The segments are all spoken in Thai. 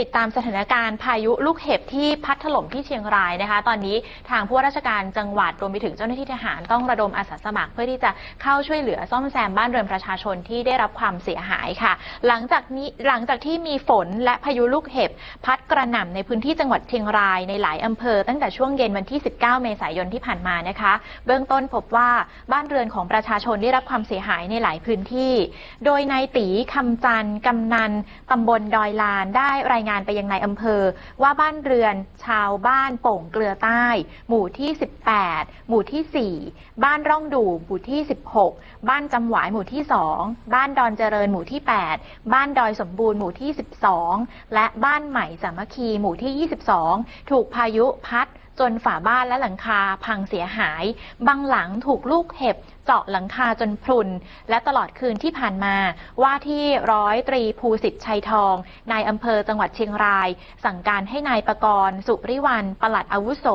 ติดตามสถานการณ์พายุลูกเห็บที่พัดถล่มที่เชียงรายนะคะ ตอนนี้ทางผู้ว่าราชการจังหวัดรวมไปถึงเจ้าหน้าที่ทหารต้องระดมอาสาสมัคร เพื่อที่จะเข้าช่วยเหลือซ่อมแซมบ้านเรือนประชาชนที่ได้รับความเสียหายค่ะ หลังจากนี้หลังจากที่มีฝนและพายุลูกเห็บ พัดกระหน่ำในพื้นที่จังหวัดเชียงรายในหลายอำเภอ ตั้งแต่ช่วงเย็นวันที่ 19 เมษายนที่ผ่านมานะคะ เบื้องต้นพบว่าบ้านเรือนของประชาชนได้รับความเสียหายในหลายพื้นที่ โดยนายตีคำจันทร์กำนันตำบลดอยลานได้รายงานไปยังนายอำเภอ ว่าบ้านเรือนชาวบ้านโป่งเกลือใต้ หมู่ที่ 18 หมู่ที่ 4 บ้านร่องดูหมู่ที่ 16 บ้านจำหวายหมู่ที่ 2 บ้านดอนเจริญหมู่ที่ 8 บ้านดอยสมบูรณ์หมู่ที่ 12 และบ้านใหม่สามัคคีหมู่ที่ 22 ถูกพายุพัดจนฝาบ้านและหลังคาพังเสียหาย บางหลังถูกลูกเห็บ เจาะหลังคาจนพรุน และตลอดคืนที่ผ่านมา ว่าที่ร้อยตรีภูสิทธิ์ชัยทอง นายอำเภอจังหวัดเชียงราย สั่งการให้นายประกรณ์สุริวันปลัดอาวุโส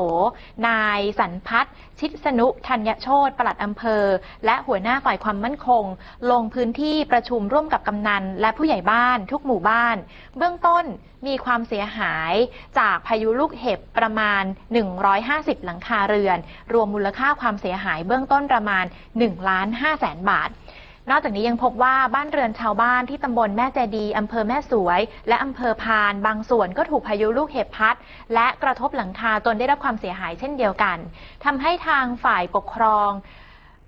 นายสันพัฒน์ชิดสนุธัญโชตปลัดอำเภอ และหัวหน้าฝ่ายความมั่นคง ลงพื้นที่ประชุมร่วมกับกำนัน และผู้ใหญ่บ้านทุกหมู่บ้าน เบื้องต้นมีความเสียหายจากพายุลูกเห็บประมาณ 150 หลังคาเรือน รวมมูลค่าความเสียหายเบื้องต้นประมาณ1ล้าน5แสนบาท นอกจากนี้ยังพบว่าบ้านเรือนชาวบ้านที่ตำบลแม่เจดีอำเภอแม่สวย และอำเภอพาน บางส่วนก็ถูกพายุลูกเห็บพัด และกระทบหลังคาจนได้รับความเสียหายเช่นเดียวกันทำให้ทางฝ่ายปกครอง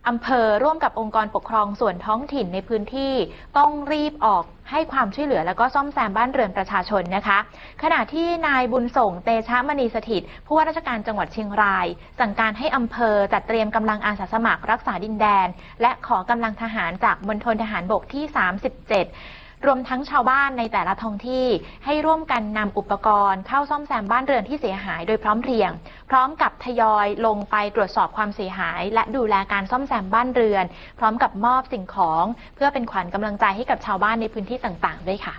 อำเภอร่วมกับองค์กรปกครองส่วนท้องถิ่นในพื้นที่ ต้องรีบออกให้ความช่วยเหลือแล้วก็ซ่อมแซมบ้านเรือนประชาชนนะคะ ขณะที่นายบุญส่งเตชะมณีสถิตผู้ว่าราชการจังหวัดเชียงราย สั่งการให้อำเภอจัดเตรียมกำลังอาสาสมัครรักษาดินแดน และขอกำลังทหารจากมณฑลทหารบกที่ 37 รวมทั้งชาวบ้านในแต่ละท้องที่ ให้ร่วมกันนำอุปกรณ์เข้าซ่อมแซมบ้านเรือนที่เสียหายโดยพร้อมเพรียง พร้อมกับทยอยลงไปตรวจสอบความเสียหาย และดูแลการซ่อมแซมบ้านเรือน พร้อมกับมอบสิ่งของ เพื่อเป็นขวัญกำลังใจให้กับชาวบ้านในพื้นที่ต่างๆด้วยค่ะ